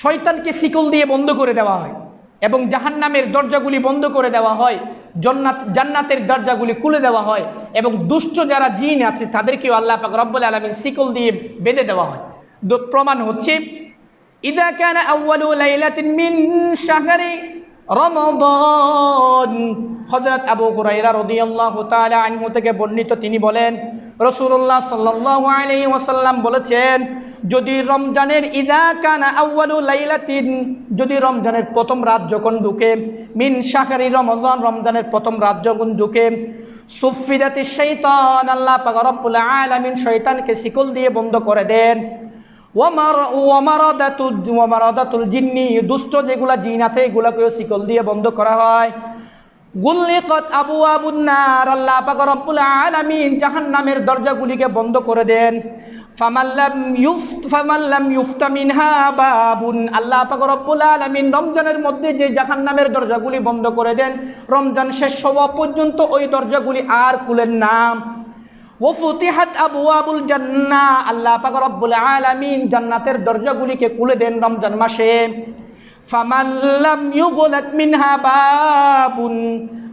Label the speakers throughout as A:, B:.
A: শয়তানকে শিকল দিয়ে বন্ধ করে দেওয়া হয় এবং জাহান্নামের দরজাগুলি বন্ধ করে দেওয়া হয়, জন্নাত জান্নাতের দরজাগুলি খুলে দেওয়া হয় এবং দুষ্ট যারা জিন আছে তাদেরকেও আল্লাহ পাক রব্বুল আলমিন শিকল দিয়ে বেঁধে দেওয়া হয়। প্রমাণ হচ্ছে মিন আবু থেকে বর্ণিত তিনি বলেন আলাইহি ওয়াসাল্লাম বলেছেন যদি রমজানের ইদা কানা আউয়ালু লাইলাতিন, যদি রমজানের প্রথম রাত যখন ঢুকে, মিন শাহরি রমজান, রমজানের প্রথম রাত যখন ঢুকে সুফিদাতি শৈতান আল্লাহ পাক রব্বুল আলামিন শৈতানকে শিকল দিয়ে বন্ধ করে দেন। ওমার ওমারাদাতুল ওমারাদাতুল জিন্নি, দুষ্ট যেগুলা জিন আছে এগুলাকেও শিকল দিয়ে বন্ধ করা হয়। গুল্লিকত আবু আবুন্নার আল্লাহ পাক রব্বুল আলামিন জাহান্নামের দরজাগুলিকে বন্ধ করে দেন। আল্লাহ পাক রব্বুল রমজানের মধ্যে যে জাহান্নামের দরজাগুলি বন্ধ করে দেন, রমজান শেষ হওয়া পর্যন্ত ওই দরজাগুলি আর খুলেন না। ওফুতিহাত আবু আবুল জান্না। আল্লাহ পাক রব্বুল আলামিন জান্নাতের দরজাগুলিকে খুলে দেন রমজান মাসে। ফামাল্লাম ইউগলাক মিনহা বাবুন।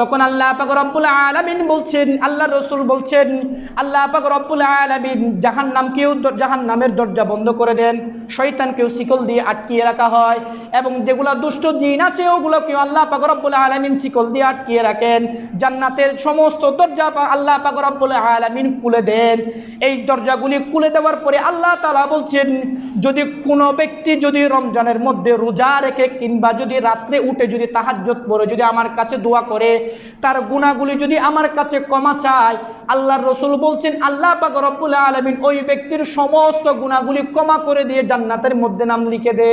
A: তখন আল্লাহ পাক রব্বুল আলামিন বলছেন, আল্লাহ রসুল বলছেন, আল্লাহ পাক রব্বুল আলামিন জাহান নামের দরজা বন্ধ করে দেন। শয়তানকেও শিকল দিয়ে আটকিয়ে রাখা হয় এবং যেগুলা দুষ্ট জিন আছে, ওগুলোকেও আল্লাহ পাক রব্বুল আলামিন শিকল দিয়ে আটকিয়ে রাখেন। জান্নাতের সমস্ত দরজা আল্লাহ পাক রব্বুল আলামিন খুলে দেন। এই দরজাগুলি খুলে দেওয়ার পরে আল্লাহ তাআলা বলছেন, যদি কোনো ব্যক্তি যদি রমজানের মধ্যে রোজা রেখে কিংবা যদি রাত্রে উঠে যদি তাহাজ্জুদ পড়ে, যদি আমার কাছে দোয়া করে, তার গুণাগুলি যদি আমার কাছে ক্ষমা চায় আল্লাহর রসুল বলছেন, আল্লাহ পাক আলামিন ওই ব্যক্তির সমস্ত গুণাগুলি ক্ষমা করে দিয়ে জান্নাতের মধ্যে নাম লিখে দে।